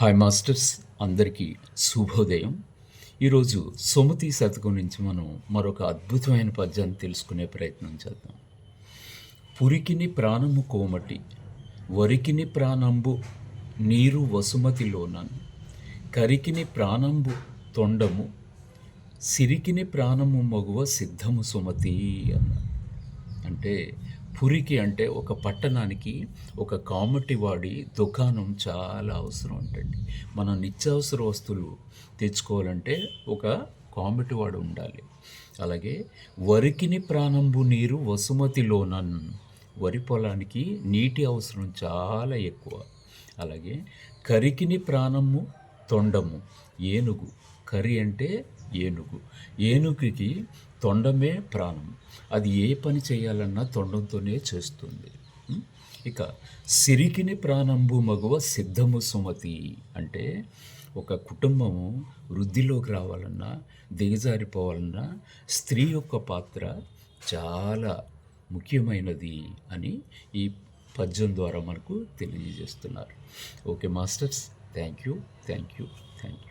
Hi masters అందరికీ శుభోదయం. ఈరోజు సుమతి శతకం నుంచి మనం మరొక అద్భుతమైన పద్యాన్ని తెలుసుకునే ప్రయత్నం చేద్దాం. పురికిని ప్రాణము కోమటి వరికిని ప్రాణంబు నీరు వసుమతిలోనన్ కరికిని ప్రాణంబు తొండము సిరికిని ప్రాణము మగువ సిద్ధము సుమతి అన్న. అంటే పురికి అంటే ఒక పట్టణానికి ఒక కామటి వాడి దుకాణం చాలా అవసరం అంటండి. మనం నిత్యావసర వస్తువులు తెచ్చుకోవాలంటే ఒక కామటి వాడు ఉండాలి. అలాగే వరికిని ప్రాణంబు నీరు వసుమతిలోనన్ వరి పొలానికి నీటి అవసరం చాలా ఎక్కువ. అలాగే కరికిని ప్రాణము తొండము ఏనుగు కరి అంటే ఏనుగు ఏనుగుకి తొండమే ప్రాణం. అది ఏ పని చేయాలన్నా తొండంతోనే చేస్తుంది. ఇక సిరికిని ప్రాణంబు మగువ సిద్ధము సుమతి అంటే ఒక కుటుంబము వృద్ధిలోకి రావాలన్నా దిగజారిపోవాలన్నా స్త్రీ యొక్క పాత్ర చాలా ముఖ్యమైనది అని ఈ పద్యం ద్వారా మనకు తెలియజేస్తున్నారు. Okay masters thank you thank you thank you.